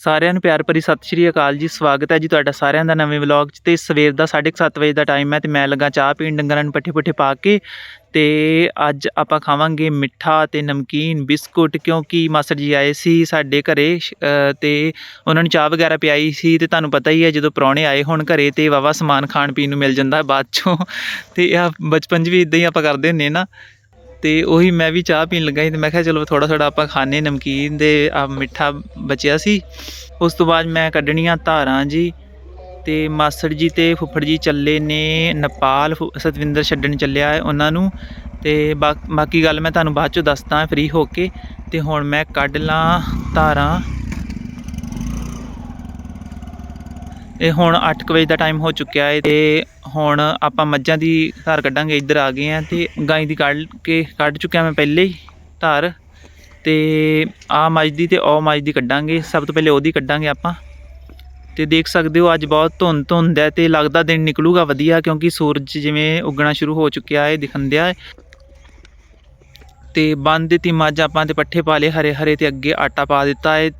ਸਾਰਿਆਂ ਨੂੰ ਪਿਆਰ ਭਰੀ ਸਤਿ ਸ਼੍ਰੀ ਅਕਾਲ ਜੀ, ਸਵਾਗਤ ਹੈ ਜੀ ਤੁਹਾਡਾ ਸਾਰਿਆਂ ਦਾ ਨਵੇਂ ਵਲੌਗ 'ਚ ਤੇ ਸਵੇਰ ਦਾ 7:30 ਵਜੇ ਦਾ ਟਾਈਮ ਹੈ ਤੇ ਮੈਂ ਲੱਗਾ ਚਾਹ ਪੀਣ, ਡੰਗਰਾਂ ਨੂੰ ਪੱਠੇ ਪੁੱਠੇ ਪਾ ਕੇ ਤੇ ਅੱਜ ਆਪਾਂ ਖਾਵਾਂਗੇ ਮਿੱਠਾ ਤੇ ਨਮਕੀਨ ਬਿਸਕੁਟ ਕਿਉਂਕਿ ਮਾਸਟਰ ਜੀ ਆਏ ਸੀ ਸਾਡੇ ਘਰੇ ਸ਼- ਤੇ ਉਹਨਾਂ ਨੂੰ ਚਾਹ ਵਗੈਰਾ ਪਿਆਈ ਸੀ ਤੇ ਤੁਹਾਨੂੰ ਪਤਾ ਹੀ ਹੈ ਜਦੋਂ ਪ੍ਰਾਹੁਣੇ ਆਏ ਹੁਣ ਘਰੇ ਤੇ ਵਾਵਾ ਸਮਾਨ ਖਾਣ ਪੀਣ ਨੂੰ ਮਿਲ ਜਾਂਦਾ ਬਾਅਦ ਚੋਂ ਤੇ ਇਹ ਬਚਪਨ 'ਚ ਵੀ ਇਦਾਂ ਹੀ ਆਪਾਂ ਕਰਦੇ ਹੁੰਨੇ ਨਾ। ਤੇ ਉਹੀ ਮੈਂ ਵੀ ਚਾਹ ਪੀਣ ਲੱਗਾ ਸੀ ਤੇ ਮੈਂ ਕਿਹਾ ਚਲੋ ਥੋੜਾ ਥੋੜਾ ਆਪਾਂ ਖਾਣੇ ਨਮਕੀਨ ਦੇ, ਆ ਮਿੱਠਾ ਬਚਿਆ ਸੀ। ਉਸ ਤੋਂ ਬਾਅਦ ਮੈਂ ਕੱਢਣੀਆਂ ਧਾਰਾਂ ਜੀ ਤੇ ਮਾਸੜ ਜੀ ਤੇ ਫੁੱਫੜ ਜੀ ਚੱਲੇ ਨੇ ਨੇਪਾਲ, ਫੁ- ਸਤਵਿੰਦਰ ਛੱਡਣ ਚੱਲਿਆ ਹੈ ਉਹਨਾਂ ਨੂੰ ਤੇ ਬਾਕੀ ਗੱਲ ਮੈਂ ਤੁਹਾਨੂੰ ਬਾਅਦ ਚੋਂ ਦੱਸਦਾ ਫ੍ਰੀ ਹੋ ਕੇ ਤੇ ਹੁਣ ਮੈਂ ਕੱਢ ਲਾਂ ਧਾਰਾਂ। ਇਹ ਹੁਣ 8 ਵਜੇ ਦਾ ਟਾਈਮ ਹੋ ਚੁੱਕਿਆ ਹੈ ਤੇ ਹੁਣ ਆਪਾਂ ਮੱਝਾਂ ਦੀ ਧਾਰ ਕੱਢਾਂਗੇ, ਇੱਧਰ ਆ ਗਏ ਆ ਤੇ ਗਾਂ ਦੀ ਕੱਢ ਕੇ ਕੱਢ ਚੁੱਕਿਆ ਮੈਂ ਪਹਿਲੇ ਹੀ ਧਾਰ ਤੇ ਆ ਮੱਝ ਦੀ ਤੇ ਉਹ ਮੱਝ ਦੀ ਕੱਢਾਂਗੇ, ਸਭ ਤੋਂ ਪਹਿਲੇ ਉਹਦੀ ਕੱਢਾਂਗੇ ਆਪਾਂ। ਤੇ ਦੇਖ ਸਕਦੇ ਹੋ ਅੱਜ ਬਹੁਤ ਧੁੰਦ ਧੁੰਦ ਹੈ ਤੇ ਲੱਗਦਾ ਦਿਨ ਨਿਕਲੂਗਾ ਵਧੀਆ ਕਿਉਂਕਿ ਸੂਰਜ ਜਿਵੇਂ ਉੱਗਣਾ ਸ਼ੁਰੂ ਹੋ ਚੁੱਕਿਆ ਹੈ, ਦਿਖਣ ਦਿਆ ਹੈ। ਤੇ ਬੰਨ ਦਿੱਤੀ ਮੱਝ ਆਪਾਂ ਤੇ ਪੱਠੇ ਪਾ ਲਏ, ਹਰੇ ਹਰੇ ਤੇ ਅੱਗੇ ਆਟਾ ਪਾ ਦਿੱਤਾ ਹੈ।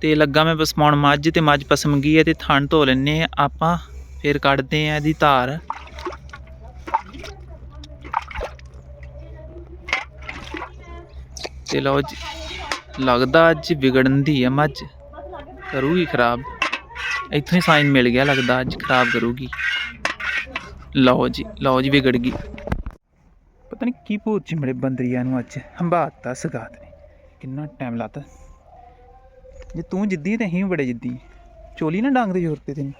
ਤੇ ਲੱਗਾ ਮੈਂ ਪਸਮਾਉਣ ਮੱਝ ਤੇ ਮੱਝ ਪਸਮ ਗਈ ਹੈ ਤੇ ਥਣ ਧੋ ਲੈਨੇ ਆ ਆਪਾਂ। ਫਿਰ ਕੱਢਦੇ ਆ ਇਹਦੀ ਧਾਰ। ਤੇ ਲਓ ਜੀ, ਲੱਗਦਾ ਅੱਜ ਵਿਗੜਨ ਦੀ ਹੈ ਮੱਝ। ਕਰੂਗੀ ਖਰਾਬ। ਇੱਥੋਂ ਹੀ ਸਾਈਨ ਮਿਲ ਗਿਆ, ਲੱਗਦਾ ਅੱਜ ਖਰਾਬ ਕਰੂਗੀ। ਲਓ ਜੀ ਲਓ ਜੀ ਵਿਗੜ ਗਈ। ਪਤਾ ਨਹੀਂ ਕੀ ਭੂਤ ਚਿਮੜੇ ਬੰਦਰੀਆਂ ਨੂੰ ਅੱਜ ਹੰਬਾਤਾ ਸਗਾਤ ਨੇ। ਕਿੰਨਾ ਟਾਈਮ ਲਾਤਾ। ਜੇ ਤੂੰ ਜਿੱਦੀ ਹੈ ਤੇ ਅਸੀਂ ਬੜੇ ਜਿੱਦੀ। ਚੋਲੀ ਨਾ ਡਾਂਗ ਦੇ ਜ਼ੋਰ ਤੇ ਤੈਨੂੰ।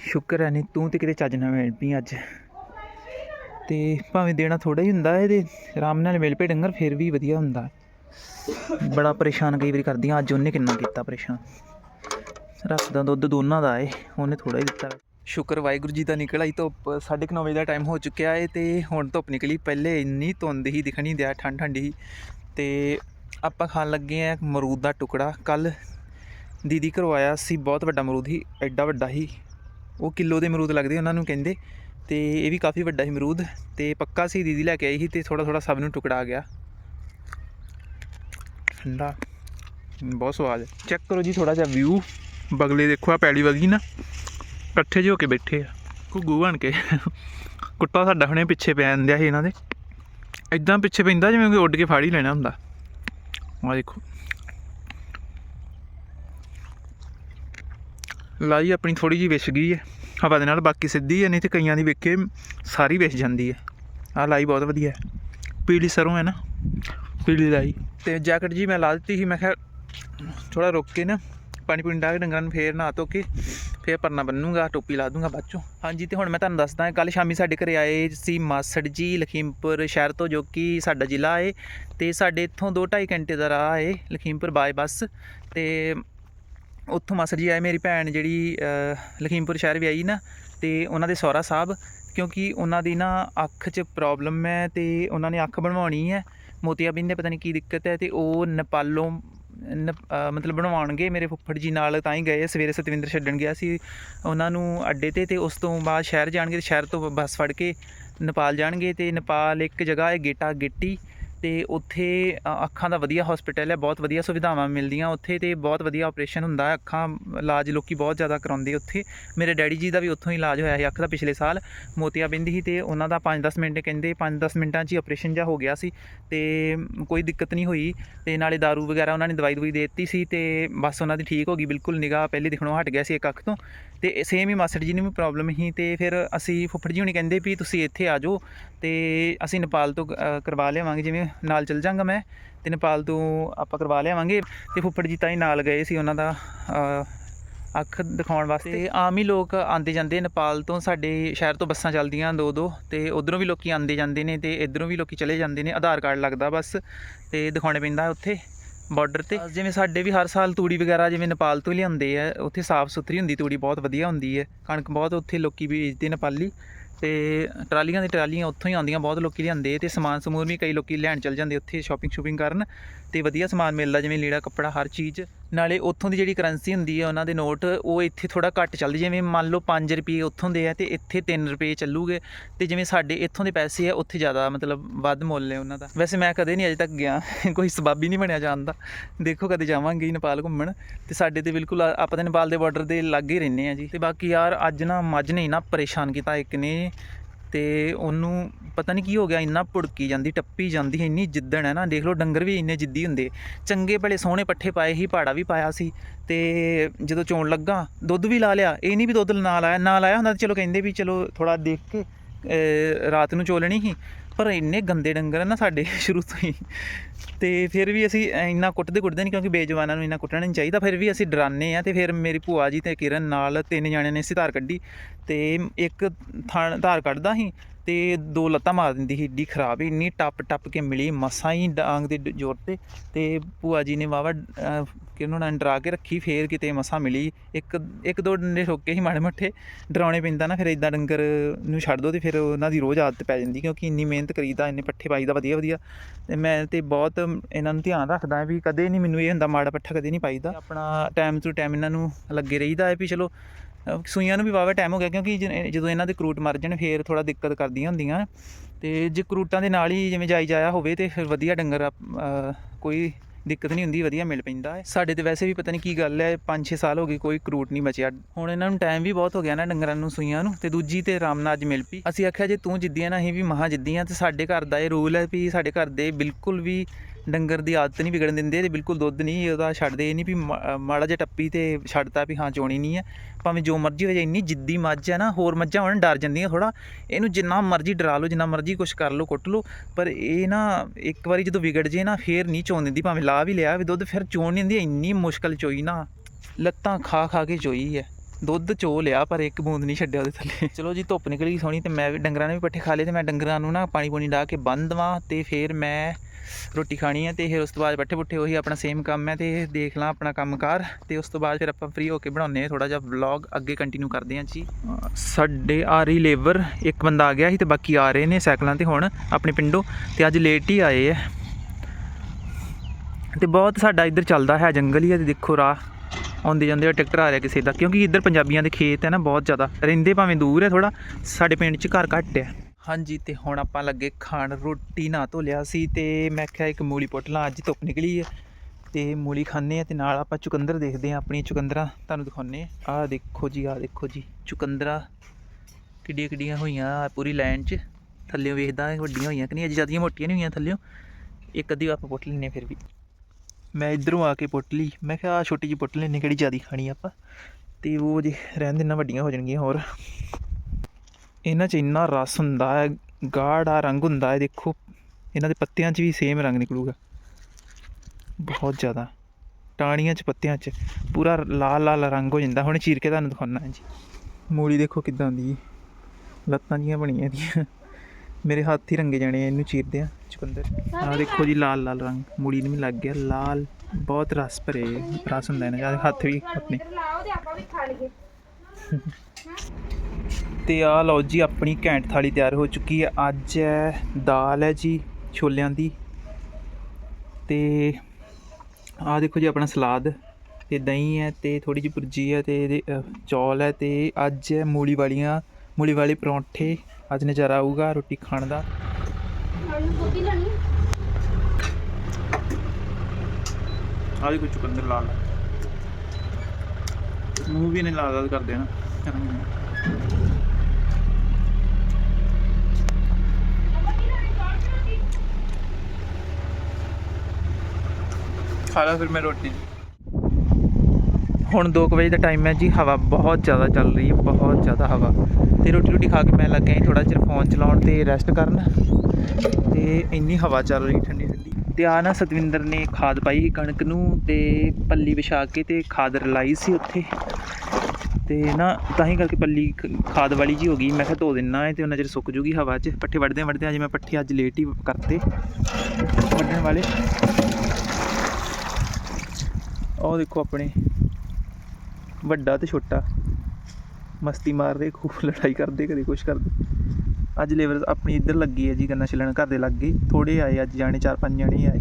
ਸ਼ੁਕਰ ਹੈ ਨਹੀਂ, ਤੂੰ ਤੇ ਕਿਤੇ ਚੱਜ ਨਾਲ ਮਿਲ ਪਈ ਅੱਜ। ਤੇ ਭਾਵੇਂ ਦੇਣਾ ਥੋੜਾ ਹੀ ਹੁੰਦਾ ਹੈ ਤੇ ਆਰਾਮ ਨਾਲ ਮਿਲ ਪਏ ਡੰਗਰ, ਫਿਰ ਵੀ ਵਧੀਆ ਹੁੰਦਾ। ਬੜਾ ਪਰੇਸ਼ਾਨ ਕਈ ਵਾਰੀ ਕਰਦੀਆਂ, ਅੱਜ ਉਹਨੇ ਕਿੰਨਾ ਕੀਤਾ ਪਰੇਸ਼ਾਨ। ਰੱਖਦਾ ਦੁੱਧ ਦੋਨਾਂ ਦਾ ਏ ਉਹਨੇ ਥੋੜਾ ਹੀ ਦਿੱਤਾ। ਸ਼ੁਕਰ, ਵਾਹਿਗੁਰੂ ਜੀ ਦਾ ਨਿਕਲ ਆਈ ਧੁੱਪ। 9:30 ਵਜੇ ਦਾ ਟਾਈਮ ਹੋ ਚੁੱਕਿਆ ਏ ਤੇ ਹੁਣ ਧੁੱਪ ਨਿਕਲੀ। ਪਹਿਲੇ ਇੰਨੀ ਧੁੰਦ ਹੀ ਦਿਖਣੀ ਦਿਆ ਠੰਡ ਠੰਡੀ ਸੀ ਤੇ ਆਪਾਂ ਖਾਣ ਲੱਗੇ ਆ ਮਰੂਦ ਦਾ ਟੁਕੜਾ। ਕੱਲ ਦੀਦੀ ਕਰਵਾਇਆ ਸੀ, ਬਹੁਤ ਵੱਡਾ ਮਰੂਦ ਸੀ ਐਡਾ ਵੱਡਾ ਸੀ ਉਹ ਕਿਲੋ ਦੇ ਅਮਰੂਦ ਲੱਗਦੇ ਉਹਨਾਂ ਨੂੰ ਕਹਿੰਦੇ ਤੇ ਇਹ ਵੀ ਕਾਫੀ ਵੱਡਾ ਸੀ ਅਮਰੂਦ ਤੇ ਪੱਕਾ ਸੀ ਦੀਦੀ ਲੈ ਕੇ ਆਈ ਸੀ ਤੇ ਥੋੜਾ ਥੋੜਾ ਸਭ ਨੂੰ ਟੁਕੜਾ ਗਿਆ। ਠੰਡਾ। ਬਹੁਤ ਸਵਾਦ। ਚੈੱਕ ਕਰੋ ਜੀ ਥੋੜਾ ਜਿਹਾ ਵਿਊ ਬਗਲੇ ਦੇਖੋ ਆ ਪੈਲੀ ਵਗੀ ਨਾ। ਇਕੱਠੇ ਜਿਹੇ ਹੋ ਕੇ ਬੈਠੇ ਆ। ਘੁੱਗੂ ਬਣ ਕੇ। ਕੁੱਤਾ ਸਾਡਾ ਹੁਣੇ ਪਿੱਛੇ ਪੈ ਜਾਂਦਿਆ ਸੀ ਇਹਨਾਂ ਦੇ। ਇਦਾਂ ਪਿੱਛੇ ਪੈਂਦਾ ਜਿਵੇਂ ਕੋਈ ਉੱਡ ਕੇ ਫਾੜ ਹੀ ਲੈਣਾ ਹੁੰਦਾ। ਆ ਦੇਖੋ। ਲਾਈ ਆਪਣੀ ਥੋੜੀ ਜਿਹੀ ਵਿਛ ਗਈ ਹੈ। ਹਵਾ ਦੇ ਨਾਲ ਬਾਕੀ ਸਿੱਧੀ ਹੈ, ਨਹੀਂ ਤੇ ਕਈਆਂ ਦੀ ਵੇਖੇ ਸਾਰੀ ਵਿਛ ਜਾਂਦੀ ਹੈ। ਆ ਲਾਈ ਬਹੁਤ ਵਧੀਆ ਹੈ। ਪੀਲੀ ਸਰੋਂ ਹੈ ਨਾ, ਪੀਲੀ ਲਾਈ। ਤੇ ਜੈਕਟ ਜੀ ਮੈਂ ਲਾ ਦਿੱਤੀ ਸੀ, ਮੈਂ ਕਿਹਾ ਥੋੜਾ ਰੁਕ ਕੇ ਨਾ ਪਾਣੀ ਪੂਣੀ ਡਾਹ ਕੇ ਡੰਗਰਾਂ ਨੂੰ ਫੇਰ ਨਾ ਧੋ ਕੇ ਫੇਰ ਪਰਨਾ ਬੰਨੂਗਾ, ਟੋਪੀ ਲਾ ਦੂੰਗਾ ਬਾਅਦ ਚੋਂ। ਹਾਂਜੀ, ਤੇ ਹੁਣ ਮੈਂ ਤੁਹਾਨੂੰ ਦੱਸਦਾ ਕੱਲ ਸ਼ਾਮੀ ਸਾਡੇ ਘਰੇ ਆਏ ਸੀ ਮਾਸੜ ਜੀ, ਲਖੀਮਪੁਰ ਸ਼ਹਿਰ ਤੋਂ, ਜੋ ਕਿ ਸਾਡਾ ਜ਼ਿਲ੍ਹਾ ਹੈ। ਤੇ ਸਾਡੇ ਇੱਥੋਂ 2.5 ਘੰਟੇ ਦਾ ਰਾਹ ਹੈ, ਲਖੀਮਪੁਰ ਬਾਏ ਬੱਸ। ਤੇ ਉੱਥੋਂ ਮਾਸੜ ਜੀ ਆਏ, ਮੇਰੀ ਭੈਣ ਜਿਹੜੀ ਲਖੀਮਪੁਰ ਸ਼ਹਿਰ ਵੀ ਆਈ ਨਾ, ਤੇ ਉਹਨਾਂ ਦੇ ਸਹੁਰਾ ਸਾਹਿਬ, ਕਿਉਂਕਿ ਉਹਨਾਂ ਦੀ ਨਾ ਅੱਖ 'ਚ ਪ੍ਰੋਬਲਮ ਹੈ ਤੇ ਉਹਨਾਂ ਨੇ ਅੱਖ ਬਣਵਾਉਣੀ ਹੈ। ਮੋਤੀਆਬਿੰਦ ਦੇ ਪਤਾ ਨਹੀਂ ਕੀ ਦਿੱਕਤ ਹੈ ਤੇ ਉਹ ਨੇਪਾਲੋਂ ਨ- ਮਤਲਬ ਬਣਵਾਉਣਗੇ। ਮੇਰੇ ਫੁੱਫੜ ਜੀ ਨਾਲ ਤਾਂ ਹੀ ਗਏ, ਸਵੇਰੇ ਸਤਵਿੰਦਰ ਛੱਡਣ ਗਿਆ ਸੀ। ਉਹਨਾਂ ਨੂੰ ਅੱਡੇ ਤੇ ਤੇ ਉਸ ਤੋਂ ਬਾਅਦ ਸ਼ਹਿਰ ਜਾਣਗੇ ਤੇ ਸ਼ਹਿਰ ਤੋਂ ਬੱਸ ਫੜ ਕੇ ਨੇਪਾਲ ਜਾਣਗੇ ਤੇ ਨੇਪਾਲ ਇੱਕ ਜਗ੍ਹਾ ਹੈ, ਗੇਟਾ ਗੇਟੀ। ਤੇ ਉੱਥੇ ਅੱਖਾਂ ਦਾ ਵਧੀਆ ਹਸਪੀਟਲ ਹੈ ਬਹੁਤ ਵਧੀਆ ਸੁਵਿਧਾਵਾਂ ਮਿਲਦੀਆਂ ਉੱਥੇ ਤੇ ਬਹੁਤ ਵਧੀਆ ਆਪਰੇਸ਼ਨ ਹੁੰਦਾ ਹੈ। ਅੱਖਾਂ ਇਲਾਜ ਲੋਕੀ ਬਹੁਤ ਜ਼ਿਆਦਾ ਕਰਾਉਂਦੇ ਉੱਥੇ। ਮੇਰੇ ਡੈਡੀ ਜੀ ਦਾ ਵੀ ਉੱਥੋਂ ਹੀ ਇਲਾਜ ਹੋਇਆ ਸੀ ਅੱਖ ਦਾ ਪਿਛਲੇ ਸਾਲ ਮੋਤੀਆਬਿੰਦ ਹੀ ਤੇ ਉਹਨਾਂ ਦਾ 5-10 ਮਿੰਟ ਕਹਿੰਦੇ 5-10 ਮਿੰਟਾਂ 'ਚ ਹੀ ਆਪਰੇਸ਼ਨ ਜਿਹਾ ਹੋ ਗਿਆ ਸੀ ਤੇ ਕੋਈ ਦਿੱਕਤ ਨਹੀਂ ਹੋਈ ਤੇ ਨਾਲੇ दारू ਵਗੈਰਾ ਉਹਨਾਂ ਨੇ ਦਵਾਈ ਦਵਾਈ ਦੇ ਦਿੱਤੀ ਸੀ ਤੇ ਬਸ ਉਹਨਾਂ ਦੀ ਠੀਕ ਹੋ ਗਈ ਬਿਲਕੁਲ ਨਿਗਾਹ ਪਹਿਲੇ ਦਿਖਣੋਂ ਹਟ ਗਿਆ ਸੀ ਇੱਕ ਅੱਖ ਤੋਂ। ਤੇ ਸੇਮ ਹੀ ਮਾਸਟਰ ਜੀ ਨੂੰ ਵੀ ਪ੍ਰੋਬਲਮ ਸੀ ਤੇ ਫਿਰ ਅਸੀਂ ਫੁੱਫੜ ਜੀ ਹੁਣੀ ਕਹਿੰਦੇ ਵੀ ਤੁਸੀਂ ਇੱਥੇ ਆ ਜਾਓ ਤੇ ਅਸੀਂ ਨੇਪਾਲ ਤੋਂ ਅ, ਕਰਵਾ ਲਿਆਵਾਂਗੇ ਜਿਵੇਂ ਨਾਲ ਚੱਲ ਜਾਂਗਾ ਮੈਂ ਤੇ ਨੇਪਾਲ ਤੋਂ ਆਪਾਂ ਕਰਵਾ ਲਿਆਵਾਂਗੇ। ਤੇ ਫੁੱਫੜ ਜੀ ਤਾਂ ਹੀ ਨਾਲ ਗਏ ਸੀ ਉਹਨਾਂ ਦਾ ਅੱਖ ਦਿਖਾਉਣ ਵਾਸਤੇ। ਆਮ ਹੀ ਲੋਕ ਆਉਂਦੇ ਜਾਂਦੇ ਨੇਪਾਲ ਤੋਂ, ਸਾਡੇ ਸ਼ਹਿਰ ਤੋਂ ਬੱਸਾਂ ਚੱਲਦੀਆਂ ਦੋ ਦੋ, ਤੇ ਉਧਰੋਂ ਵੀ ਲੋਕੀ ਆਉਂਦੇ ਜਾਂਦੇ ਨੇ ਤੇ ਇਧਰੋਂ ਵੀ ਲੋਕੀ ਚਲੇ ਜਾਂਦੇ ਨੇ, ਆਧਾਰ ਕਾਰਡ ਲੱਗਦਾ ਬਸ, ਤੇ ਦਿਖਾਉਣੇ ਪੈਂਦਾ ਉੱਥੇ ਬਾਰਡਰ ਤੇ। ਜਿਵੇਂ ਸਾਡੇ ਵੀ ਹਰ ਸਾਲ ਤੂੜੀ ਵਗੈਰਾ ਜਿਵੇਂ ਨੇਪਾਲ ਤੋਂ ਲਿਆਉਂਦੇ ਆ, ਉੱਥੇ ਸਾਫ਼ ਸੁਥਰੀ ਹੁੰਦੀ, ਤੂੜੀ ਬਹੁਤ ਵਧੀਆ ਹੁੰਦੀ ਹੈ, ਕਣਕ ਬਹੁਤ ਉੱਥੇ ਲੋਕੀ ਬੀਜਦੇ ਨੇਪਾਲੀ। ਤੇ ਟਰਾਲੀਆਂ ਦੀ ਟਰਾਲੀਆਂ ਉੱਥੋਂ ਹੀ ਆਉਂਦੀਆਂ, ਬਹੁਤ ਲੋਕੀ ਲਿਆਂਦੇ ਤੇ ਸਮਾਨ ਸਮੂਨ ਵੀ ਕਈ ਲੋਕੀ ਲੈਣ ਚਲ ਜਾਂਦੇ ਉੱਥੇ ਸ਼ਾਪਿੰਗ ਸ਼ੂਪਿੰਗ ਕਰਨ। ਤੇ ਵਧੀਆ ਸਮਾਨ ਮਿਲਦਾ, ਜਿਵੇਂ ਲੀੜਾ ਕੱਪੜਾ, ਹਰ ਚੀਜ਼। ਨਾਲੇ ਉੱਥੋਂ ਦੀ ਜਿਹੜੀ ਕਰੰਸੀ ਹੁੰਦੀ ਹੈ, ਉਹਨਾਂ ਦੇ ਨੋਟ ਉਹ ਇੱਥੇ ਥੋੜਾ ਘੱਟ ਚੱਲਦੀ। ਜਿਵੇਂ ਮੰਨ ਲਓ 5 ਰੁਪਏ ਉੱਥੋਂ ਦੇ ਆ, ਤੇ ਇੱਥੇ 3 ਰੁਪਏ ਚੱਲੂਗੇ। ਤੇ ਜਿਵੇਂ ਸਾਡੇ ਇੱਥੋਂ ਦੇ ਪੈਸੇ ਆ, ਉੱਥੇ ਜ਼ਿਆਦਾ ਮਤਲਬ ਵੱਧ ਮੁੱਲ ਹੈ ਉਹਨਾਂ ਦਾ। ਵੈਸੇ ਮੈਂ ਕਦੇ ਨਹੀਂ ਅਜੇ ਤੱਕ ਗਿਆ, ਕੋਈ ਸਬੱਬ ਹੀ ਨਹੀਂ ਬਣਿਆ ਜਾਣ ਦਾ। ਦੇਖੋ ਕਦੇ ਜਾਵਾਂਗੇ ਨੇਪਾਲ ਘੁੰਮਣ। ਤੇ ਸਾਡੇ ਤੇ ਬਿਲਕੁਲ ਆਪਾਂ ਤਾਂ ਨੇਪਾਲ ਦੇ ਬਾਰਡਰ ਦੇ ਲਾਗੇ ਰਹਿੰਦੇ ਆ ਜੀ। ਤੇ ਬਾਕੀ ਯਾਰ, ਅੱਜ ਨਾ ਮੱਝ ਨੇ ਨਾ ਪਰੇਸ਼ਾਨ ਕੀਤਾ, ਇੱਕ ਨੇ ਅਤੇ ਉਹਨੂੰ ਪਤਾ ਨਹੀਂ ਕੀ ਹੋ ਗਿਆ, ਇੰਨਾ ਭੁੜਕੀ ਜਾਂਦੀ, ਟੱਪੀ ਜਾਂਦੀ, ਇੰਨੀ ਜਿੱਦਣ ਹੈ ਨਾ, ਦੇਖ ਲਓ ਡੰਗਰ ਵੀ ਇੰਨੇ ਜਿੱਦੀ ਹੁੰਦੇ। ਚੰਗੇ ਭਲੇ ਸੋਹਣੇ ਪੱਠੇ ਪਾਏ ਹੀ ਪਾੜਾ ਵੀ ਪਾਇਆ ਸੀ ਤੇ ਜਦੋਂ ਚੋਣ ਲੱਗਾ, ਦੁੱਧ ਵੀ ਲਾ ਲਿਆ। ਇਹ ਨਹੀਂ ਵੀ ਦੁੱਧ ਨਾਲ ਆਇਆ ਨਾਲ ਆਇਆ ਹੁੰਦਾ ਤਾਂ ਚਲੋ ਕਹਿੰਦੇ ਵੀ ਚਲੋ ਥੋੜਾ ਦੇਖ ਕੇ ਰਾਤ ਨੂੰ ਚੋਲਣੀ ਸੀ। ਪਰ ਇੰਨੇ ਗੰਦੇ ਡੰਗਰ ਆ ਨਾ ਸਾਡੇ ਸ਼ੁਰੂ ਤੋਂ ਹੀ। ਤੇ ਫਿਰ ਵੀ ਅਸੀਂ ਇੰਨਾ ਕੁੱਟਦੇ ਕੁੱਟਦੇ ਨਹੀਂ ਕਿਉਂਕਿ ਬੇਜਵਾਨਾਂ ਨੂੰ ਇੰਨਾ ਕੁੱਟਣਾ ਨਹੀਂ ਚਾਹੀਦਾ। ਫਿਰ ਵੀ ਅਸੀਂ ਡਰਾਨੇ ਆ ਤੇ ਫਿਰ ਮੇਰੀ ਭੂਆ ਜੀ ਤੇ ਕਿਰਨ ਨਾਲ ਤਿੰਨ ਜਣਿਆਂ ਨੇ ਅਸੀਂ ਧਾਰ ਕੱਢੀ ਤੇ ਇੱਕ ਥਾਂ ਧਾਰ ਕੱਢਦਾ ਸੀ ਤੇ ਦੋ ਲੱਤਾਂ ਮਾਰ ਦਿੰਦੀ ਸੀ ਏਡੀ ਖਰਾਬ ਇੰਨੀ ਟੱਪ ਟੱਪ ਕੇ ਮਿਲੀ ਮਸਾਂ ਹੀ ਡਾਂਗ ਦੇ ਜ਼ੋਰ ਤੇ ਤੇ ਭੂਆ ਜੀ ਨੇ ਵਾਵਾ ਉਹਨਾਂ ਨੇ ਡਰਾ ਕੇ ਰੱਖੀ ਫੇਰ ਕਿਤੇ ਮਸਾਂ ਮਿਲੀ ਇੱਕ ਇੱਕ ਦੋ ਡੰਡੇ ਠੋਕੇ ਹੀ ਮਾੜੇ ਮੱਠੇ ਡਰਾਉਣੇ ਪੈਂਦਾ ਨਾ ਫਿਰ ਇਦਾਂ ਡੰਗਰ ਨੂੰ ਛੱਡ ਦੋ ਤੇ ਫਿਰ ਉਹਨਾਂ ਦੀ ਰੋਜ਼ ਆਦਤ ਪੈ ਜਾਂਦੀ ਕਿਉਂਕਿ ਇੰਨੀ ਮਿਹਨਤ ਕਰੀਦਾ ਇੰਨੇ ਪੱਠੇ ਪਾਈਦਾ ਵਧੀਆ ਵਧੀਆ ਤੇ ਮੈਂ ਤੇ ਬਹੁਤ ਇਹਨਾਂ ਨੂੰ ਧਿਆਨ ਰੱਖਦਾ ਵੀ ਕਦੇ ਨਹੀਂ ਮੈਨੂੰ ਇਹ ਹੁੰਦਾ ਮਾੜਾ ਪੱਠਾ ਕਦੇ ਨਹੀਂ ਪਾਈਦਾ ਆਪਣਾ ਟਾਈਮ ਟੂ ਟਾਈਮ ਇਹਨਾਂ ਨੂੰ ਲੱਗੇ ਰਹੀਦਾ ਹੈ ਵੀ ਚਲੋ ਸੂਈਆਂ ਨੂੰ ਵੀ ਵਾਵਾ ਟਾਈਮ ਹੋ ਗਿਆ ਕਿਉਂਕਿ ਜ- ਜਦੋਂ ਇਹਨਾਂ ਦੇ ਕਰੂਟ ਮਰ ਜਾਣ, ਫੇਰ ਥੋੜਾ ਦਿੱਕਤ ਕਰਦੀਆਂ ਹੁੰਦੀਆਂ। ਤੇ ਜੇ ਕਰੂਟਾਂ ਦੇ ਨਾਲ ਹੀ ਜਿਵੇਂ ਜਾਈ ਜਾਇਆ ਹੋਵੇ ਤੇ ਫਿਰ ਵਧੀਆ ਡੰਗਰ ਆਪ, ਅਹ ਕੋਈ ਦਿੱਕਤ ਨਹੀਂ ਹੁੰਦੀ, ਵਧੀਆ ਮਿਲ ਪੈਂਦਾ ਹੈ। ਸਾਡੇ ਤੇ ਵੈਸੇ ਵੀ ਪਤਾ ਨਹੀਂ ਕੀ ਗੱਲ ਹੈ 5-6 ਸਾਲ ਹੋ ਗਏ ਕੋਈ ਕਰੂਟ ਨਹੀਂ ਬਚਿਆ। ਹੁਣ ਇਹਨਾਂ ਨੂੰ ਟਾਈਮ ਵੀ ਬਹੁਤ ਹੋ ਗਿਆ ਨਾ ਡੰਗਰਾਂ ਨੂੰ, ਸੂਈਆਂ ਨੂੰ। ਤੇ ਦੂਜੀ ਤੇ ਆਰਾਮ ਨਾਲ ਅੱਜ ਮਿਲ ਪਈ। ਅਸੀਂ ਆਖਿਆ ਜੇ ਤੂੰ ਜਿੱਦੀਆਂ ਨਾ, ਅਸੀਂ ਵੀ ਮਹਾ ਜਿੱਦੀਆਂ। ਤੇ ਸਾਡੇ ਘਰ ਦਾ ਇਹ ਰੂਲ ਹੈ ਵੀ ਸਾਡੇ ਘਰ ਦੇ ਬਿਲਕੁਲ ਵੀ ਡੰਗਰ ਦੀ ਆਦਤ ਨਹੀਂ ਵਿਗੜਨ ਦਿੰਦੇ, ਤੇ ਬਿਲਕੁਲ ਦੁੱਧ ਨਹੀਂ, ਉਹਦਾ ਛੱਡਦੇ ਇਹ ਨਹੀਂ ਵੀ ਮਾ- ਮਾੜਾ ਜਿਹਾ ਟੱਪੀ ਤੇ ਛੱਡਤਾ ਵੀ ਹਾਂ ਚੋਣੀ ਨਹੀਂ ਹੈ। ਭਾਵੇਂ ਜੋ ਮਰਜ਼ੀ ਹੋ ਜਾਏ, ਇੰਨੀ ਜਿੱਦੀ ਮੱਝ ਹੈ ਨਾ, ਹੋਰ ਮੱਝਾਂ ਹੁਣ ਡਰ ਜਾਂਦੀਆਂ ਥੋੜਾ ਇਹਨੂੰ ਜਿੰਨਾ ਮਰਜ਼ੀ ਡਰਾ ਲਓ, ਜਿੰਨਾ ਮਰਜ਼ੀ ਕੁਛ ਕਰ ਲਓ, ਕੁੱਟ ਲਓ, ਪਰ ਇਹ ਨਾ ਇੱਕ ਵਾਰੀ ਜਦੋਂ ਵਿਗੜ ਜੇ ਨਾ, ਫੇਰ ਨਹੀਂ ਚੋਣ ਦਿੰਦੀ, ਭਾਵੇਂ ਲਾ ਵੀ ਲਿਆ ਵੀ ਦੁੱਧ, ਫਿਰ ਚੋਣ ਨਹੀਂ ਦਿੰਦੀ, ਇੰਨੀ ਮੁਸ਼ਕਲ ਚੋਈ ਨਾ। ਲੱਤਾਂ ਖਾ ਖਾ ਕੇ ਚੋਈ ਹੈ। ਦੁੱਧ ਚੋ ਲਿਆ, ਪਰ ਇੱਕ ਬੂੰਦ ਨਹੀਂ ਛੱਡਿਆ ਉਹਦੇ ਥੱਲੇ। ਚਲੋ ਜੀ, ਧੁੱਪ ਨਿਕਲ ਗਈ ਸੋਹਣੀ ਤੇ ਮੈਂ ਵੀ ਡੰਗਰਾਂ ਨੇ ਵੀ ਪੱਠੇ ਖਾ ਲਏ ਤੇ ਮੈਂ ਡੰਗਰਾਂ ਨੂੰ ਨਾ ਪਾਣੀ ਪੂਣੀ ਲਾ ਕੇ ਬੰਨ ਦੇਵਾਂ ਤੇ ਫਿਰ ਮੈਂ ਰੋਟੀ ਖਾਣੀ ਹੈ ਤੇ ਫਿਰ ਉਸ ਤੋਂ ਬਾਅਦ ਪੱਠੇ ਪੁੱਠੇ ਉਹੀ ਆਪਣਾ ਸੇਮ ਕੰਮ ਹੈ ਤੇ ਦੇਖ ਲਾਂ ਆਪਣਾ ਕੰਮਕਾਰ ਤੇ ਉਸ ਤੋਂ ਬਾਅਦ ਫਿਰ ਆਪਾਂ ਫ੍ਰੀ ਹੋ ਕੇ ਬਣਾਉਂਦੇ ਹਾਂ ਥੋੜਾ ਜਿਹਾ ਵਲੌਗ ਅੱਗੇ ਕੰਟੀਨਿਊ ਕਰਦੇ ਹਾਂ ਜੀ। ਸਾਡੇ ਆ ਰਹੀ ਲੇਬਰ, ਇੱਕ ਬੰਦਾ ਆ ਗਿਆ ਸੀ ਤੇ ਬਾਕੀ ਆ ਰਹੇ ਨੇ ਸਾਈਕਲਾਂ ਤੇ ਹੁਣ ਆਪਣੇ ਪਿੰਡੋਂ ਤੇ ਅੱਜ ਲੇਟ ਹੀ ਆਏ ਆ। ਤੇ ਬਹੁਤ ਸਾਡਾ ਇੱਧਰ ਚੱਲਦਾ ਹੈ ਜੰਗਲ ਹੀ ਹੈ ਤੇ ਦੇਖੋ ਰਾਹ। ਆਉਂਦੇ ਜਾਂਦੇ ਆ ਟਰੈਕਟਰ ਆ ਰਿਹਾ ਕਿਸੇ ਦਾ, ਕਿਉਂਕਿ ਇੱਧਰ ਪੰਜਾਬੀਆਂ ਦੇ ਖੇਤ ਹੈ ਨਾ ਬਹੁਤ ਜ਼ਿਆਦਾ, ਰਹਿੰਦੇ ਭਾਵੇਂ ਦੂਰ ਹੈ ਥੋੜਾ ਸਾਡੇ ਪਿੰਡ 'ਚ ਘਰ ਘੱਟ ਹੈ। ਹਾਂਜੀ, ਤੇ ਹੁਣ ਆਪਾਂ ਲੱਗੇ ਖਾਣ, ਰੋਟੀ ਨਾ ਧੋ ਲਿਆ ਸੀ ਤੇ ਮੈਂ ਕਿਹਾ ਇੱਕ ਮੂਲੀ ਪੁੱਟ ਲਾਂ, ਅੱਜ ਧੁੱਪ ਨਿਕਲੀ ਹੈ। ਤੇ ਮੂਲੀ ਖਾਂਦੇ ਆ ਤੇ ਨਾਲ ਆਪਾਂ ਚੁਕੰਦਰ ਦੇਖਦੇ ਆ ਆਪਣੀ ਚੁਕੰਦਰਾਂ ਤੁਹਾਨੂੰ ਦਿਖਾਉਂਦੇ ਆ ਆਹ ਦੇਖੋ ਜੀ, ਆਹ ਦੇਖੋ ਜੀ, ਚੁਕੰਦਰਾ ਕਿੱਡੀਆਂ ਕਿੱਡੀਆਂ ਹੋਈਆਂ ਪੂਰੀ ਲਾਈਨ 'ਚ। ਥੱਲਿਓਂ ਵੇਖਦਾ ਵੱਡੀਆਂ ਹੋਈਆਂ ਕਿ ਨਹੀਂ, ਅਜੇ ਜਿਆਦੀਆਂ ਮੋਟੀਆਂ ਨਹੀਂ ਹੋਈਆਂ ਥੱਲਿਓਂ ਇੱਕ ਅੱਧੀ ਆਪਾਂ ਪੁੱਟ ਲੈਨੇ ਫਿਰ ਵੀ। ਮੈਂ ਇਧਰੋਂ ਆ ਕੇ ਪੁੱਟ ਲਈ। ਮੈਂ ਕਿਹਾ, ਆਹ ਛੋਟੀ ਜਿਹੀ ਪੁੱਟ ਲੈਨੇ ਕਿਹੜੀ ਜ਼ਿਆਦੀ ਖਾਣੀ ਆਪਾਂ। ਤੇ ਉਹ ਜੇ ਰਹਿਣ ਦੇ ਨਾ ਵੱਡੀਆਂ ਹੋ ਜਾਣਗੀਆਂ, ਹੋਰ। ਇਹਨਾਂ 'ਚ ਇੰਨਾ ਰਸ ਹੁੰਦਾ ਹੈ, ਗਾੜਾ ਰੰਗ ਹੁੰਦਾ ਹੈ, ਦੇਖੋ। ਇਹਨਾਂ ਦੇ ਪੱਤਿਆਂ 'ਚ ਵੀ ਸੇਮ ਰੰਗ ਨਿਕਲੂਗਾ। ਬਹੁਤ ਜ਼ਿਆਦਾ। ਟਾਹਣੀਆਂ 'ਚ, ਪੱਤਿਆਂ 'ਚ। ਪੂਰਾ ਲਾਲ ਲਾਲ ਰੰਗ ਹੋ ਜਾਂਦਾ। ਹੁਣ ਚੀਰ ਕੇ ਤੁਹਾਨੂੰ ਦਿਖਾਉਣਾ ਹੈ ਜੀ। ਮੂਲੀ ਦੇਖੋ ਕਿੱਦਾਂ ਦੀ। ਲੱਤਾਂ ਜੀਆਂ ਬਣੀਆਂ ਦੀਆਂ ਮੇਰੇ ਹੱਥ ਹੀ ਰੰਗੇ ਜਾਣੇ ਆ ਇਹਨੂੰ ਚੀਰਦੇ ਆ ਚੁਕੰਦਰ। ਆਹ ਦੇਖੋ ਜੀ ਲਾਲ ਲਾਲ ਰੰਗ। ਮੂਲੀ ਨੂੰ ਵੀ ਲੱਗ ਗਿਆ ਲਾਲ ਬਹੁਤ ਰਸ ਭਰੇ ਰਸ ਹੁੰਦਾ ਇਹਨਾਂ ਦਾ। ਹੱਥ ਵੀ ਆਪਣੇ। ਤੇ ਆ ਲਓ ਜੀ ਆਪਣੀ ਘੈਂਟ ਥਾਲੀ ਤਿਆਰ ਹੋ ਚੁੱਕੀ ਹੈ ਅੱਜ ਹੈ ਦਾਲ ਹੈ ਜੀ ਛੋਲਿਆਂ ਦੀ। ਤੇ ਆ ਦੇਖੋ ਜੀ ਆਪਣਾ ਸਲਾਦ। ਤੇ ਦਹੀਂ ਹੈ ਤੇ ਥੋੜੀ ਜਿਹੀ ਭੁਰਜੀ ਹੈ ਤੇ ਚੌਲ ਹੈ ਤੇ ਅੱਜ ਹੈ ਮੂਲੀ ਵਾਲੀਆਂ ਮੂਲੀ ਵਾਲੇ ਪਰੌਂਠੇ। ਅੱਜ ਨਜ਼ਾਰਾ ਆਊਗਾ ਰੋਟੀ ਖਾਣ ਦਾ। ਸਾਨੂੰ ਕੋਟੀ ਲੈਣੀ ਆ ਵੀ ਕੋਈ ਚੁਕੰਦਰ ਲਾਲ ਮੂੰਹ ਵੀ ਨੇ ਲਾਲ ਲਾਲ ਕਰ ਦੇਣਾ। ਖਾ ਲਾ ਫਿਰ ਮੈਂ ਰੋਟੀ। ਹੁਣ 2 ਵਜੇ ਦਾ ਟਾਈਮ ਹੈ ਜੀ, ਹਵਾ ਬਹੁਤ ਜ਼ਿਆਦਾ ਚੱਲ ਰਹੀ ਹੈ, ਬਹੁਤ ਜ਼ਿਆਦਾ ਹਵਾ। ਤੇ ਰੋਟੀ ਰੋਟੀ ਖਾ ਕੇ ਮੈਂ ਲੱਗਿਆ ਸੀ ਥੋੜਾ ਚਿਰ ਫੋਨ ਚਲਾਉਣ ਤੇ ਰੈਸਟ ਕਰਨ। ਤੇ ਇੰਨੀ ਹਵਾ ਚੱਲ ਰਹੀ ਠੰਡੀ ਠੰਡੀ। ਤੇ ਆ ਨਾ ਸਤਵਿੰਦਰ ਨੇ ਖਾਦ ਪਾਈ ਸੀ ਕਣਕ ਨੂੰ ਤੇ ਪੱਲੀ ਵਿਛਾ ਕੇ ਤੇ ਖਾਦ ਰਲਾਈ ਸੀ ਉੱਥੇ। ਤੇ ਨਾ ਤਾਂ ਹੀ ਕਰਕੇ ਪੱਲੀ ਖਾਦ ਵਾਲੀ ਜੀ ਹੋ ਗਈ। ਮੈਂ ਕਿਹਾ ਧੋ ਦਿੰਨਾ ਹੈ ਤੇ ਉਹਨਾਂ ਚਿਰ ਸੁੱਕ ਜੂਗੀ ਹਵਾ 'ਚ। ਪੱਠੇ ਵੱਢਦੇ ਵੱਢਦੇ ਅੱਜ ਮੈਂ ਪੱਠੇ ਅੱਜ ਲੇਟ ਹੀ ਕਰਤੇ ਵੱਢਣ ਵਾਲੇ। ਉਹ ਦੇਖੋ ਆਪਣੇ ਵੱਡਾ ਤੇ ਛੋਟਾ। ਮਸਤੀ ਮਾਰਦੇ ਖੂਬ ਲੜਾਈ ਕਰਦੇ, ਕਦੇ ਕੁਛ ਕਰਦੇ। ਅੱਜ ਲੇਬਰ ਆਪਣੀ ਇੱਧਰ ਲੱਗੀ ਹੈ ਜੀ, ਗੰਨਾ ਛਿਲਣ ਘਰ ਦੇ ਲੱਗੇ। ਥੋੜੇ ਆਏ, ਅੱਜ ਜਾਣੇ, ਚਾਰ ਪੰਜ ਜਣੇ ਆਏ।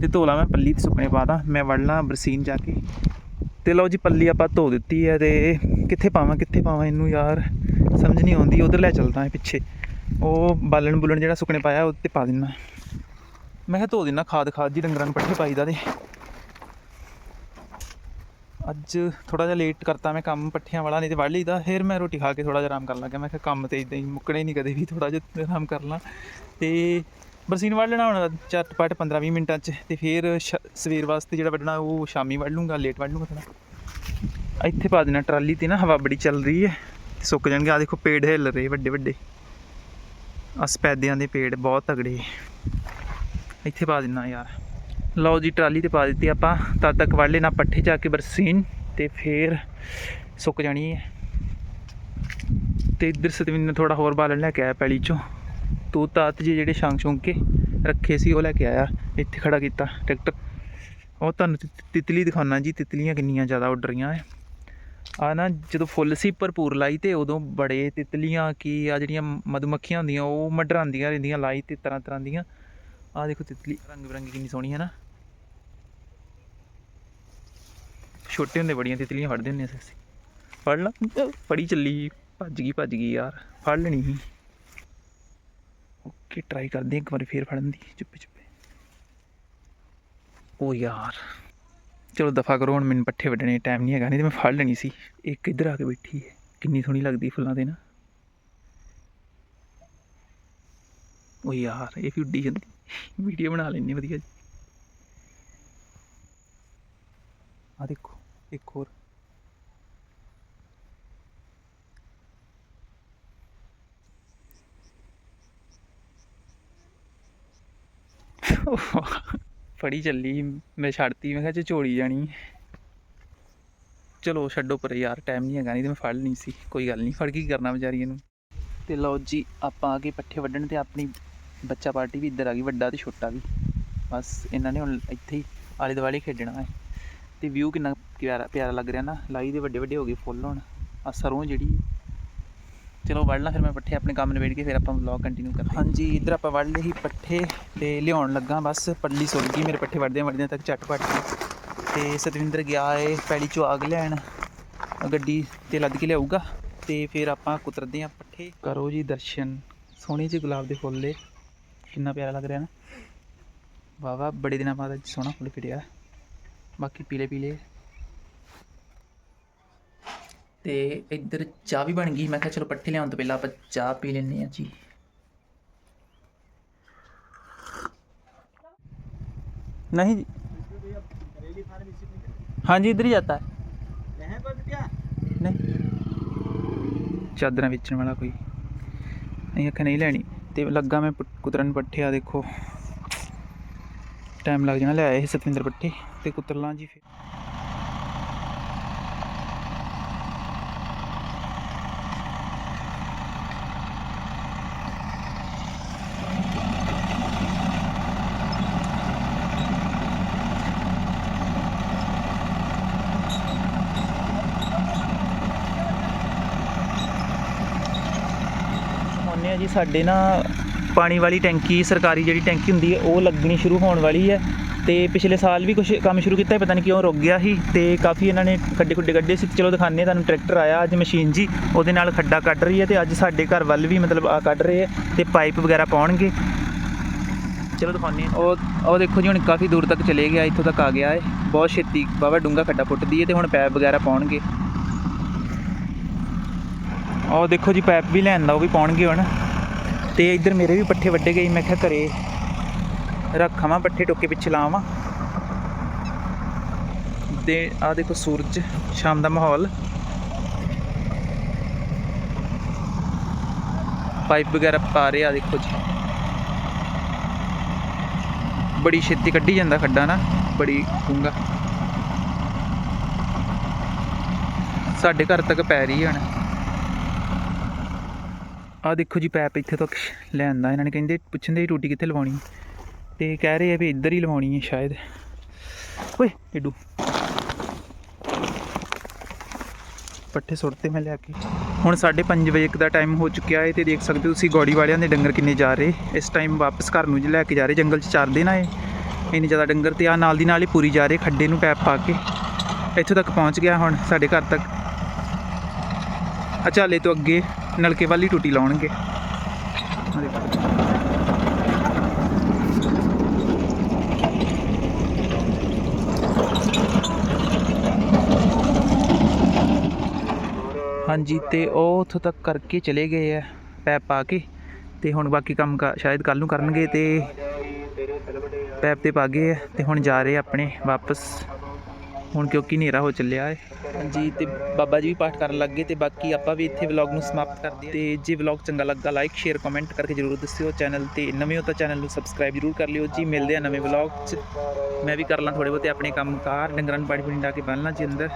ਤੇ ਧੋਲਾ ਮੈਂ ਪੱਲੀ ਤੇ ਸੁੱਕਣੇ ਪਾਦਾ ਮੈਂ ਵੜਨਾ ਬਰਸੀਨ ਜਾ ਕੇ। ਤੇ ਲਓ ਜੀ, ਪੱਲੀ ਆਪਾਂ ਧੋ ਦਿੱਤੀ ਹੈ ਤੇ ਕਿੱਥੇ ਪਾਵਾਂ ਕਿੱਥੇ ਪਾਵਾਂ ਇਹਨੂੰ ਯਾਰ? ਸਮਝ ਨਹੀਂ ਆਉਂਦੀ, ਉਧਰ ਲੈ ਚੱਲਦਾ ਹੈ ਪਿੱਛੇ। ਉਹ ਬਾਲਣ ਬੁਲਣ ਜਿਹੜਾ ਸੁੱਕਣੇ ਪਾਇਆ, ਉਹ ਤੇ ਪਾ ਦਿੰਨਾ। ਮੈਂ ਕਿਹਾ ਧੋ ਦਿੰਨਾ ਖਾਦ ਖਾਦ ਜੀ, ਡੰਗਰਾਂ ਨੂੰ ਪੱਠੇ ਪਾਈਦਾ ਤੇ। ਅੱਜ ਥੋੜਾ ਜਿਹਾ ਲੇਟ ਕਰਤਾ ਮੈਂ ਕੰਮ ਪੱਠਿਆਂ ਵਾਲਾ, ਨਹੀਂ ਤੇ ਵੜ ਲਈਦਾ, ਫਿਰ ਮੈਂ ਰੋਟੀ ਖਾ ਕੇ ਥੋੜਾ ਜਿਹਾ ਆਰਾਮ ਕਰਨ ਲੱਗਾ ਮੈਂ ਕਿਹਾ ਕੰਮ ਤੇ ਇਦਾਂ ਹੀ ਮੁੱਕਣਾ ਨਹੀਂ ਕਦੇ ਵੀ ਥੋੜਾ ਜਿਹਾ ਆਰਾਮ ਕਰ ਲਾਂ। ਤੇ ਬਰਸੀਨ ਵੜ ਲੈਣਾ ਹੁਣ ਝੱਟ ਪੱਟ 15 20 ਮਿੰਟਾਂ 'ਚ, ਤੇ ਫਿਰ ਸ਼- ਸਵੇਰ ਵਾਸਤੇ ਜਿਹੜਾ ਵੱਢਣਾ, ਉਹ ਸ਼ਾਮੀ ਵੱਢ ਲੂੰਗਾ ਲੇਟ ਵੱਢ ਲੂੰਗਾ ਥੋੜਾ ਇੱਥੇ ਪਾ ਦੇਣਾ ਟਰਾਲੀ ਤੇ ਨਾ, ਹਵਾ ਬੜੀ ਚੱਲ ਰਹੀ ਹੈ ਸੁੱਕ ਜਾਣਗੇ। ਆ ਦੇਖੋ ਪੇੜ ਹਿੱਲ ਰਹੇ ਵੱਡੇ ਵੱਡੇ। ਆ ਸਪੈਦਿਆਂ ਦੇ ਪੇੜ ਬਹੁਤ ਤਗੜੇ। ਇੱਥੇ ਪਾ ਦੇਣਾ ਯਾਰ। ਲਓ ਜੀ, ਟਰਾਲੀ ਤੇ ਪਾ ਦਿੱਤੀ ਆਪਾਂ। ਤਦ ਤੱਕ ਵੱਢ ਲੈਣਾ ਪੱਠੇ ਜਾ ਕੇ ਬਰਸੀਨ ਤੇ ਫਿਰ ਸੁੱਕ ਜਾਣੀ ਹੈ ਤੇ ਇੱਧਰ ਸਤਵਿੰਦਰ ਥੋੜਾ ਹੋਰ ਬਾਲਣ ਲੈ ਕੇ ਆਇਆ ਪੈਲੀ ਚੋਂ। ਤੂੰ ਤਾਤ ਜੀ ਜਿਹੜੇ ਸ਼ਾਂਗ ਸ਼ੌਂਕ ਕੇ ਰੱਖੇ ਸੀ, ਉਹ ਲੈ ਕੇ ਆਇਆ। ਇੱਥੇ ਖੜਾ ਕੀਤਾ ਟਰੈਕਟਰ ਉਹ ਤੁਹਾਨੂੰ ਤਿ- ਤਿਤਲੀ ਦਿਖਾਉਣਾ ਜੀ, ਤਿਤਲੀਆਂ ਕਿੰਨੀਆਂ ਜ਼ਿਆਦਾ ਉੱਡ ਰਹੀਆਂ ਹੈ ਆ ਨਾ, ਜਦੋਂ ਫੁੱਲ ਸੀ ਭਰਪੂਰ ਲਾਈ ਤੇ ਉਦੋਂ ਬੜੇ ਤਿਤਲੀਆਂ ਕੀ ਆ ਜਿਹੜੀਆਂ ਮਧੂਮੱਖੀਆਂ ਹੁੰਦੀਆਂ, ਉਹ ਮਡਰਾਂਦੀਆਂ ਰਹਿੰਦੀਆਂ, ਲਾਈ ਤੇ ਤਰ੍ਹਾਂ ਤਰ੍ਹਾਂ ਦੀਆਂ। ਆ ਦੇਖੋ ਤਿਤਲੀ, ਰੰਗ ਬਿਰੰਗੀ ਕਿੰਨੀ ਸੋਹਣੀ ਹੈ ਨਾ। ਛੋਟੇ ਹੁੰਦੇ ਬੜੀਆਂ ਤਿਤਲੀਆਂ ਫੜਦੇ ਹੁੰਦੇ ਸੀ ਅਸੀਂ ਫੜ ਲਾ। ਫੜੀ ਚੱਲੀ। ਭੱਜ ਗਈ ਭੱਜ ਗਈ ਯਾਰ। ਫੜ ਲੈਣੀ ਸੀ। ਓਕੇ ਟਰਾਈ ਕਰਦੇ ਇੱਕ ਵਾਰੀ ਫੇਰ ਫੜਨ ਦੀ। ਚੁੱਪੇ ਚੁੱਪੇ। ਉਹ ਯਾਰ। ਚਲੋ ਦਫਾ ਕਰੋ, ਹੁਣ ਮੈਨੂੰ ਪੱਠੇ ਵੱਢਣੇ ਟਾਈਮ ਨਹੀਂ ਹੈਗਾ। ਨਹੀਂ ਤੇ ਮੈਂ ਫੜ ਲੈਣੀ ਸੀ। ਇੱਕ ਇੱਧਰ ਆ ਕੇ ਬੈਠੀ ਹੈ। ਕਿੰਨੀ ਸੋਹਣੀ ਲੱਗਦੀ ਫੁੱਲਾਂ ਦੇ ਨਾ। ਓ ਯਾਰ, ਇਹ ਵੀ ਉੱਡੀ ਜਾਂਦੀ। ਵੀਡੀਓ ਬਣਾ ਲੈਣੀ ਵਧੀਆ ਜੀ। ਆ ਦੇਖੋ। ਇੱਕ ਹੋਰ। ਫੜੀ ਚੱਲੀ ਮੈਂ ਛੱਡਤੀ ਮੈਂ ਕਿਹਾ ਝੋਲੀ ਜਾਣੀ। ਚਲੋ ਛੱਡੋ ਪਰ ਯਾਰ ਟਾਈਮ ਨਹੀਂ ਹੈਗਾ ਨਹੀਂ ਤੇ ਮੈਂ ਫੜ ਲਈ ਸੀ ਕੋਈ ਗੱਲ ਨਹੀਂ ਫੜ ਕੇ ਕੀ ਕਰਨਾ ਵਿਚਾਰੀ ਇਹਨੂੰ। ਤੇ ਲਓ ਜੀ ਆਪਾਂ ਆ ਗਏ ਪੱਠੇ ਵੱਢਣ ਤੇ ਆਪਣੀ ਬੱਚਾ ਪਾਰਟੀ ਵੀ ਇੱਧਰ ਆ ਗਈ ਵੱਡਾ ਤੇ ਛੋਟਾ ਵੀ। ਬਸ ਇਹਨਾਂ ਨੇ ਹੁਣ ਇੱਥੇ ਹੀ ਆਲੇ ਦੁਆਲੇ ਖੇਡਣਾ ਹੈ। ਤੇ ਵਿਊ ਕਿੰਨਾ ਪਿਆਰਾ ਪਿਆਰਾ ਲੱਗ ਰਿਹਾ ਨਾ। ਲਾਈ ਦੇ ਵੱਡੇ ਵੱਡੇ ਹੋ ਗਏ ਫੁੱਲ ਹੁਣ। ਆ ਸਰੋਂ ਜਿਹੜੀ ਚਲੋ ਵੱਢ ਲਾਂ ਫਿਰ ਮੈਂ ਪੱਠੇ ਆਪਣੇ ਕੰਮ ਨਿਬੇੜ ਕੇ ਫਿਰ ਆਪਾਂ ਵਲੌਗ ਕੰਟੀਨਿਊ ਕਰਦੇ ਹਾਂਜੀ ਇੱਧਰ ਆਪਾਂ ਵੱਢ ਲਏ ਸੀ ਪੱਠੇ ਤੇ ਲਿਆਉਣ ਲੱਗਾ ਬਸ। ਪੱਲੀ ਸੁੱਕ ਗਈ ਮੇਰੇ ਪੱਠੇ ਵੱਢਦਿਆਂ ਵੱਢਦਿਆਂ ਤੱਕ ਝਟਪਟ। ਤੇ ਸਤਵਿੰਦਰ ਗਿਆ ਏ ਪੈਲੀ ਚੋਂ ਆਗ ਲੈਣ। ਗੱਡੀ ਤੇ ਲੱਦ ਕੇ ਲਿਆਊਗਾ। ਤੇ ਫਿਰ ਆਪਾਂ ਕੁਤਰਦੇ ਆਂ ਪੱਠੇ। ਕਰੋ ਜੀ ਦਰਸ਼ਨ। ਸੋਹਣੇ ਜਿਹੇ ਗੁਲਾਬ ਦੇ ਫੁੱਲ ਏ। ਕਿੰਨਾ ਪਿਆਰਾ ਲੱਗ ਰਿਹਾ ਨਾ। ਵਾਹ ਬੜੇ ਦਿਨਾਂ ਬਾਅਦ ਅੱਜ ਸੋਹਣਾ ਫੁੱਲ ਖਿੜਿਆ ਬਾਕੀ ਪੀਲੇ ਪੀਲੇ ਤੇ ਇੱਧਰ ਚਾਹ ਵੀ ਬਣ ਗਈ ਮੈਂ ਕਿਹਾ ਚਲੋ ਪੱਠੇ ਲਿਆਉਣ ਤੋਂ ਪਹਿਲਾਂ ਆਪਾਂ ਚਾਹ ਪੀ ਲੈਂਦੇ ਹਾਂ ਜੀ नहीं जी हाँ जी इधर ही जाता है नहीं ਚਾਦਰਾਂ ਵੇਚਣ ਵਾਲਾ ਕੋਈ ਨਹੀਂ ਅੱਖ ਨਹੀਂ ਲੈਣੀ ਤੇ ਲੱਗਾ ਮੈਂ ਪ- ਕੁਤਰਨ ਪੱਠੇ ਆ ਦੇਖੋ ਟਾਈਮ ਲੱਗ ਜਾਣਾ ਲੈ ਆਏ ਸੀ ਸਤਵਿੰਦਰ ਪੱਠੇ ਤੇ ਕੁਤਰ ਲਾਂ ਜੀ ਫਿਰ ਆਉਂਦੇ ਜੀ, ਸਾਡੇ ਨਾ ਪਾਣੀ ਵਾਲੀ ਟੈਂਕੀ, ਸਰਕਾਰੀ ਜਿਹੜੀ ਟੈਂਕੀ ਹੁੰਦੀ ਹੈ, ਉਹ ਲੱਗਣੀ ਸ਼ੁਰੂ ਹੋਣ ਵਾਲੀ ਹੈ ਤੇ ਪਿਛਲੇ ਸਾਲ ਵੀ ਕੁਝ ਕੰਮ ਸ਼ੁਰੂ ਕੀਤਾ ਪਤਾ ਨਹੀਂ ਕਿਉਂ ਰੁਕ ਗਿਆ ਸੀ ਤੇ ਕਾਫੀ ਇਹਨਾਂ ਨੇ ਖੱਡੇ ਖੁੱਡੇ ਕੱਢੇ ਸੀ। ਚਲੋ ਦਿਖਾਉਂਦੇ ਹਾਂ, ਤੁਹਾਨੂੰ ਟਰੈਕਟਰ ਆਇਆ ਅੱਜ ਮਸ਼ੀਨ ਜੀ, ਉਹਦੇ ਨਾਲ ਖੱਡਾ ਕੱਢ ਰਹੀ ਹੈ ਤੇ ਅੱਜ ਸਾਡੇ ਘਰ ਵੱਲ ਵੀ ਮਤਲਬ ਆ ਕੱਢ ਰਹੇ ਹੈ ਤੇ ਪਾਈਪ ਵਗੈਰਾ ਪਾਉਣਗੇ। ਚਲੋ ਦਿਖਾਉਂਦੇ ਹਾਂ। ਉਹ ਉਹ ਦੇਖੋ ਜੀ, ਹੁਣ ਕਾਫੀ ਦੂਰ ਤੱਕ ਚਲੇ ਗਿਆ, ਇੱਥੋਂ ਤੱਕ ਆ ਗਿਆ ਹੈ ਬਹੁਤ ਛੇਤੀ ਬਾਵਾ ਡੂੰਗਾ ਖੱਡਾ ਪੁੱਟਦੀ ਹੈ ਤੇ ਹੁਣ ਪੈਪ ਵਗੈਰਾ ਪਾਉਣਗੇ। ਉਹ ਦੇਖੋ ਜੀ ਪਾਈਪ ਵੀ ਲੈਣ ਦਾ, ਉਹ ਵੀ ਪਾਉਣਗੇ ਹੁਣ। ਤੇ ਇੱਧਰ ਮੇਰੇ ਵੀ ਪੱਠੇ ਵੱਡੇ ਗਏ, ਮੈਂ ਕਿਹਾ ਘਰੇ ਰੱਖਾਂ ਪੱਠੇ ਟੋਕੇ ਪਿੱਛੇ ਲਾਵਾਂ ਤੇ ਆ ਦੇਖੋ ਸੂਰਜ, ਸ਼ਾਮ ਦਾ ਮਾਹੌਲ। ਪਾਈਪ ਵਗੈਰਾ ਪਾ ਰਹੇ ਆ, ਦੇਖੋ ਜੀ। ਬੜੀ ਛੇਤੀ ਕੱਢੀ ਜਾਂਦਾ ਖੱਡਾ ਨਾ, ਬੜੀ ਡੂੰਗਾ ਸਾਡੇ ਘਰ ਤੱਕ ਪੈ ਰਹੀ ਹੈ ਹੁਣ। ਆ ਦੇਖੋ ਜੀ ਪੈਪ ਇੱਥੇ ਤੱਕ ਲੈਂਦਾ, ਇਹਨਾਂ ਨੇ ਕਹਿੰਦੇ ਪੁੱਛਣ ਦੇ ਟੂਟੀ ਕਿੱਥੇ ਲਵਾਉਣੀ ਤੇ ਕਹਿ ਰਹੇ ਆ ਵੀ ਇੱਧਰ ਹੀ ਲਵਾਉਣੀ ਹੈ ਸ਼ਾਇਦ। ਓਏ ਏਡੂ ਪੱਠੇ ਸੁੱਟਤੇ ਮੈਂ ਲਿਆ ਕੇ। ਹੁਣ 5:30 ਵਜੇ ਇੱਕ ਦਾ ਟਾਈਮ ਹੋ ਚੁੱਕਿਆ ਹੈ ਤੇ ਦੇਖ ਸਕਦੇ ਹੋ ਤੁਸੀਂ ਗੋੜੀ ਵਾਲਿਆਂ ਦੇ ਡੰਗਰ ਕਿੰਨੇ ਜਾ ਰਹੇ। ਇਸ ਟਾਈਮ ਵਾਪਸ ਘਰ ਨੂੰ ਜ ਲੈ ਕੇ ਜਾ ਰਹੇ, ਜੰਗਲ 'ਚ ਚਾਰਦੇ ਨਾ ਇਹ ਇੰਨੇ ਜ਼ਿਆਦਾ ਡੰਗਰ ਤੇ ਆ ਨਾਲ ਦੀ ਨਾਲ ਹੀ ਪੂਰੀ ਜਾ ਰਹੇ, ਖੱਡੇ ਨੂੰ ਪੈਪ ਪਾ ਕੇ। ਇੱਥੋਂ ਤੱਕ ਪਹੁੰਚ ਗਿਆ ਹੁਣ ਸਾਡੇ ਘਰ ਤੱਕ। ਅਚਾਲੇ ਤੋਂ ਅੱਗੇ। ਨਲਕੇ ਵਾਲੀ ਟੂਟੀ ਲਾਉਣਗੇ। ਹਾਂਜੀ, ਤੇ ਉਹ ਉੱਥੋਂ ਤੱਕ ਕਰਕੇ ਚਲੇ ਗਏ ਆ, ਪੈਪ ਪਾ ਕੇ, ਤੇ ਹੁਣ ਬਾਕੀ ਕੰਮ ਕਾ- ਸ਼ਾਇਦ ਕੱਲ ਨੂੰ ਕਰਨਗੇ ਤੇ ਪੈਪ ਤੇ ਪਾ ਗਏ ਆ, ਤੇ ਹੁਣ ਜਾ ਰਹੇ ਆਪਣੇ ਵਾਪਸ। ਹੁਣ ਕਿਉਂਕਿ ਹਨੇਰਾ ਹੋ ਚੱਲਿਆ ਹੈ ਹਾਂਜੀ, ਤੇ ਬਾਬਾ ਜੀ ਵੀ ਪਾਠ ਕਰਨ ਲੱਗ ਗਏ ਤੇ ਬਾਕੀ ਆਪਾਂ ਵੀ ਇੱਥੇ ਵਲੌਗ ਨੂੰ ਸਮਾਪਤ ਕਰਦੇ ਹਾਂ। ਤੇ ਜੇ ਵਲੌਗ ਚੰਗਾ ਲੱਗਾ ਲਾਈਕ ਸ਼ੇਅਰ ਕਮੈਂਟ ਕਰਕੇ ਜਰੂਰ ਦੱਸਿਓ ਚੈਨਲ ਤੇ। ਨਵੇਂ ਹੋ ਤਾਂ ਚੈਨਲ ਨੂੰ ਸਬਸਕ੍ਰਾਈਬ ਜਰੂਰ ਕਰ ਲਿਓ ਜੀ। ਮਿਲਦੇ ਆ ਨਵੇਂ ਵਲੌਗ 'ਚ। ਮੈਂ ਵੀ ਕਰ ਲਾਂ ਥੋੜੇ ਬਹੁਤੇ ਆਪਣੇ ਕੰਮ ਕਾਰ, ਡੰਗਰਾਂ ਨੂੰ ਪਾਣੀ ਪੂਣੀ ਡਾ ਕੇ ਬੰਨ੍ਹਣਾ ਜੀ ਅੰਦਰ।